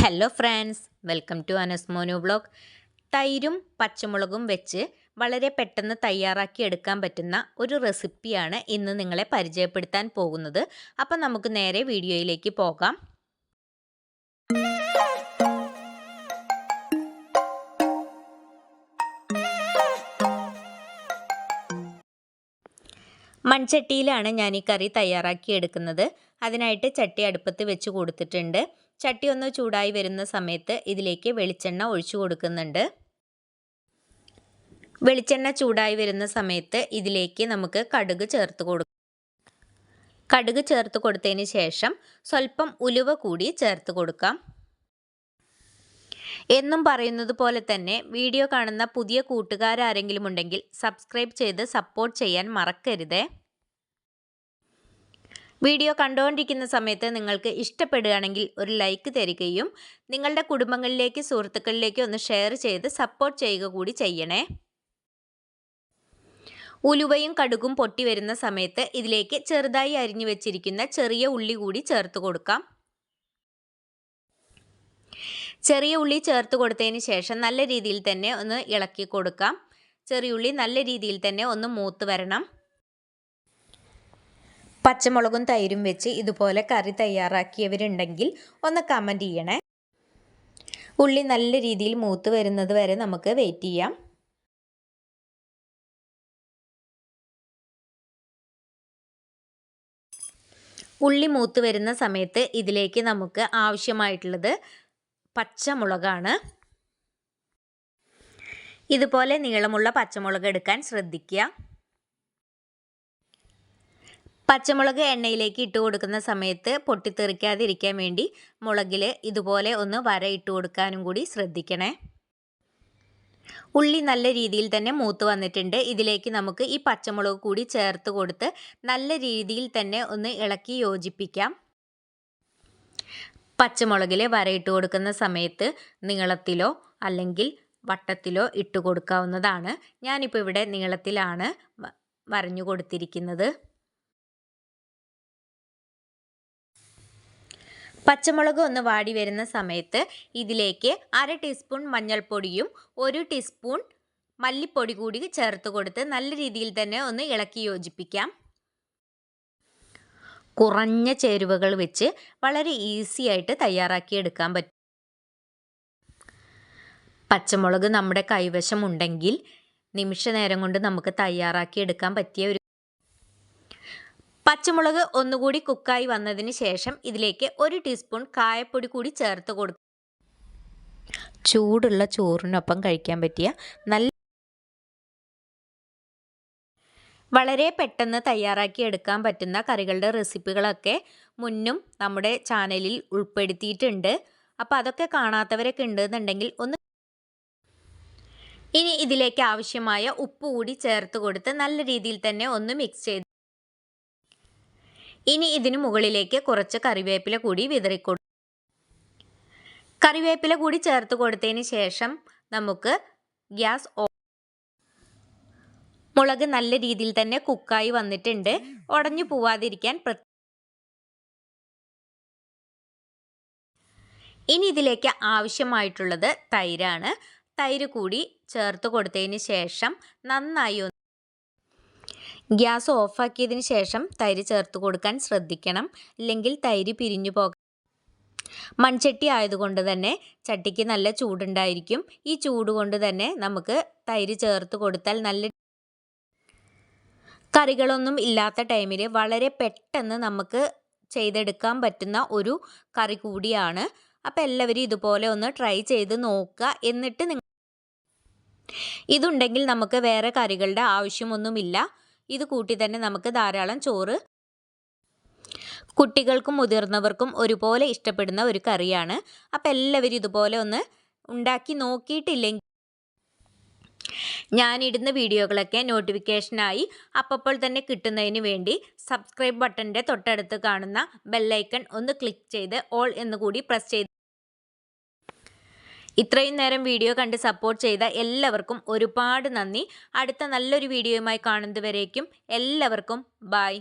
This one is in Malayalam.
ഹലോ ഫ്രണ്ട്സ് വെൽക്കം ടു അനസ്മോനു ബ്ലോഗ് തൈരും പച്ചമുളകും വെച്ച് വളരെ പെട്ടെന്ന് തയ്യാറാക്കി എടുക്കാൻ പറ്റുന്ന ഒരു റെസിപ്പിയാണ് ഇന്ന് നിങ്ങളെ പരിചയപ്പെടുത്താൻ പോകുന്നത്. അപ്പം നമുക്ക് നേരെ വീഡിയോയിലേക്ക് പോകാം. മൺചട്ടിയിലാണ് ഞാൻ ഈ കറി തയ്യാറാക്കി എടുക്കുന്നത്. അതിനായിട്ട് ചട്ടി അടുപ്പത്ത് വെച്ച് കൊടുത്തിട്ടുണ്ട്. ചട്ടി ഒന്ന് ചൂടായി വരുന്ന സമയത്ത് ഇതിലേക്ക് വെളിച്ചെണ്ണ ഒഴിച്ചു കൊടുക്കുന്നുണ്ട്. വെളിച്ചെണ്ണ ചൂടായി വരുന്ന സമയത്ത് ഇതിലേക്ക് നമുക്ക് കടുക് ചേർത്ത് കൊടുക്കും കടുക് ചേർത്ത് കൊടുത്തതിന് ശേഷം സ്വല്പം ഉലുവ കൂടി ചേർത്ത് കൊടുക്കാം. എന്നും പറയുന്നത് പോലെ തന്നെ വീഡിയോ കാണുന്ന പുതിയ കൂട്ടുകാരാരെങ്കിലും ഉണ്ടെങ്കിൽ സബ്സ്ക്രൈബ് ചെയ്ത് സപ്പോർട്ട് ചെയ്യാൻ മറക്കരുതേ. വീഡിയോ കണ്ടുകൊണ്ടിരിക്കുന്ന സമയത്ത് നിങ്ങൾക്ക് ഇഷ്ടപ്പെടുകയാണെങ്കിൽ ഒരു ലൈക്ക് തരികയും നിങ്ങളുടെ കുടുംബങ്ങളിലേക്ക് സുഹൃത്തുക്കളിലേക്ക് ഒന്ന് ഷെയർ ചെയ്ത് സപ്പോർട്ട് ചെയ്യുക കൂടി ചെയ്യണേ. ഉലുവയും കടുകും പൊട്ടി വരുന്ന സമയത്ത് ഇതിലേക്ക് ചെറുതായി അരിഞ്ഞു വെച്ചിരിക്കുന്ന ചെറിയ ഉള്ളി കൂടി ചേർത്ത് കൊടുക്കാം. ചെറിയ ഉള്ളി ചേർത്ത് കൊടുത്തതിന് ശേഷം നല്ല രീതിയിൽ തന്നെ ഒന്ന് ഇളക്കി കൊടുക്കാം. ചെറിയ ഉള്ളി നല്ല രീതിയിൽ തന്നെ ഒന്ന് മൂത്ത് വരണം. പച്ചമുളകും തൈരും വെച്ച് ഇതുപോലെ കറി തയ്യാറാക്കിയവരുണ്ടെങ്കിൽ ഒന്ന് കമന്റ് ചെയ്യണേ. ഉള്ളി നല്ല രീതിയിൽ മൂത്ത് വരുന്നത് വരെ നമുക്ക് വെയിറ്റ് ചെയ്യാം. ഉള്ളി മൂത്ത് വരുന്ന സമയത്ത് ഇതിലേക്ക് നമുക്ക് ആവശ്യമായിട്ടുള്ളത് പച്ചമുളകാണ്. ഇതുപോലെ നീളമുള്ള പച്ചമുളക് എടുക്കാൻ ശ്രദ്ധിക്കുക. പച്ചമുളക് എണ്ണയിലേക്ക് ഇട്ട് കൊടുക്കുന്ന സമയത്ത് പൊട്ടിത്തെറിക്കാതിരിക്കാൻ വേണ്ടി മുളകിൽ ഇതുപോലെ ഒന്ന് വര ഇട്ട് കൊടുക്കാനും കൂടി ശ്രദ്ധിക്കണേ. ഉള്ളി നല്ല രീതിയിൽ തന്നെ മൂത്ത് വന്നിട്ടുണ്ട്. ഇതിലേക്ക് നമുക്ക് ഈ പച്ചമുളക് കൂടി ചേർത്ത് കൊടുത്ത് നല്ല രീതിയിൽ തന്നെ ഒന്ന് ഇളക്കി യോജിപ്പിക്കാം. പച്ചമുളകിൽ ഇട്ട് കൊടുക്കുന്ന സമയത്ത് നീളത്തിലോ അല്ലെങ്കിൽ വട്ടത്തിലോ ഇട്ട് കൊടുക്കാവുന്നതാണ്. ഞാനിപ്പോൾ ഇവിടെ നീളത്തിലാണ് വരഞ്ഞു കൊടുത്തിരിക്കുന്നത്. പച്ചമുളക് ഒന്ന് വാടി വരുന്ന സമയത്ത് ഇതിലേക്ക് അര ടീസ്പൂൺ മഞ്ഞൾപ്പൊടിയും ഒരു ടീസ്പൂൺ മല്ലിപ്പൊടി കൂടി ചേർത്ത് കൊടുത്ത് നല്ല രീതിയിൽ തന്നെ ഒന്ന് ഇളക്കി യോജിപ്പിക്കാം. കുറഞ്ഞ ചേരുവകൾ വെച്ച് വളരെ ഈസി ആയിട്ട് തയ്യാറാക്കി എടുക്കാൻ പറ്റും. പച്ചമുളക് നമ്മുടെ കൈവശം ഉണ്ടെങ്കിൽ നിമിഷ നേരം കൊണ്ട് നമുക്ക് തയ്യാറാക്കി എടുക്കാൻ പറ്റിയ ഒരു പച്ചമുളക് ഒന്നുകൂടി കുക്കായി വന്നതിന് ശേഷം ഇതിലേക്ക് ഒരു ടീസ്പൂൺ കായപ്പൊടി കൂടി ചേർത്ത് കൊടുക്കും ചൂടുള്ള ചോറിനൊപ്പം കഴിക്കാൻ പറ്റിയ നല്ല വളരെ പെട്ടെന്ന് തയ്യാറാക്കി എടുക്കാൻ പറ്റുന്ന കറികളുടെ റെസിപ്പികളൊക്കെ മുന്നും നമ്മുടെ ചാനലിൽ ഉൾപ്പെടുത്തിയിട്ടുണ്ട്. അപ്പോൾ അതൊക്കെ കാണാത്തവരൊക്കെ ഉണ്ടെന്നുണ്ടെങ്കിൽ ഒന്ന് ഇനി ഇതിലേക്ക് ആവശ്യമായ ഉപ്പ് കൂടി ചേർത്ത് കൊടുത്ത് നല്ല രീതിയിൽ തന്നെ ഒന്ന് മിക്സ് ചെയ്ത് ഇനി ഇതിനു മുകളിലേക്ക് കുറച്ച് കറിവേപ്പില കൂടി വിതറിക്കൊടു കറിവേപ്പില കൂടി ചേർത്ത് കൊടുത്തതിന് ശേഷം നമുക്ക് ഗ്യാസ് മുളക് നല്ല രീതിയിൽ തന്നെ കുക്കായി വന്നിട്ടുണ്ട്. ഉടഞ്ഞു പോവാതിരിക്കാൻ ഇനി ഇതിലേക്ക് ആവശ്യമായിട്ടുള്ളത് തൈരാണ്. തൈര് കൂടി ചേർത്ത് കൊടുത്തതിന് ശേഷം നന്നായി ഗ്യാസ് ഓഫാക്കിയതിന് ശേഷം തൈര് ചേർത്ത് കൊടുക്കാൻ ശ്രദ്ധിക്കണം. ഇല്ലെങ്കിൽ തൈര് പിരിഞ്ഞു പോകാം. മൺചട്ടി ആയതുകൊണ്ട് തന്നെ ചട്ടിക്ക് നല്ല ചൂടുണ്ടായിരിക്കും. ഈ ചൂട് കൊണ്ട് തന്നെ നമുക്ക് തൈര് ചേർത്ത് കൊടുത്താൽ നല്ല കറികളൊന്നും ഇല്ലാത്ത ടൈമിൽ വളരെ പെട്ടെന്ന് നമുക്ക് ചെയ്തെടുക്കാൻ പറ്റുന്ന ഒരു കറി കൂടിയാണ്. അപ്പോൾ എല്ലാവരും ഇതുപോലെ ഒന്ന് ട്രൈ ചെയ്ത് നോക്കുക. എന്നിട്ട് നിങ്ങൾ ഇതുണ്ടെങ്കിൽ നമുക്ക് വേറെ കറികളുടെ ആവശ്യമൊന്നുമില്ല. ഇത് കൂട്ടി തന്നെ നമുക്ക് ധാരാളം ചോറ് കുട്ടികൾക്കും മുതിർന്നവർക്കും ഒരുപോലെ ഇഷ്ടപ്പെടുന്ന ഒരു കറിയാണ്. അപ്പം എല്ലാവരും ഇതുപോലെ ഒന്ന് ഉണ്ടാക്കി നോക്കിയിട്ടില്ലെങ്കിൽ ഞാനിടുന്ന വീഡിയോകളൊക്കെ നോട്ടിഫിക്കേഷനായി അപ്പോൾ തന്നെ കിട്ടുന്നതിന് വേണ്ടി സബ്സ്ക്രൈബ് ബട്ടന്റെ തൊട്ടടുത്ത് കാണുന്ന ബെല്ലൈക്കൺ ഒന്ന് ക്ലിക്ക് ചെയ്ത് ഓൾ എന്നുകൂടി പ്രസ് ചെയ്ത് ഇത്രയും നേരം വീഡിയോ കണ്ട് സപ്പോർട്ട് ചെയ്ത എല്ലാവർക്കും ഒരുപാട് നന്ദി. അടുത്ത നല്ലൊരു വീഡിയോയുമായി കാണുന്നതുവരേക്കും എല്ലാവർക്കും ബായ്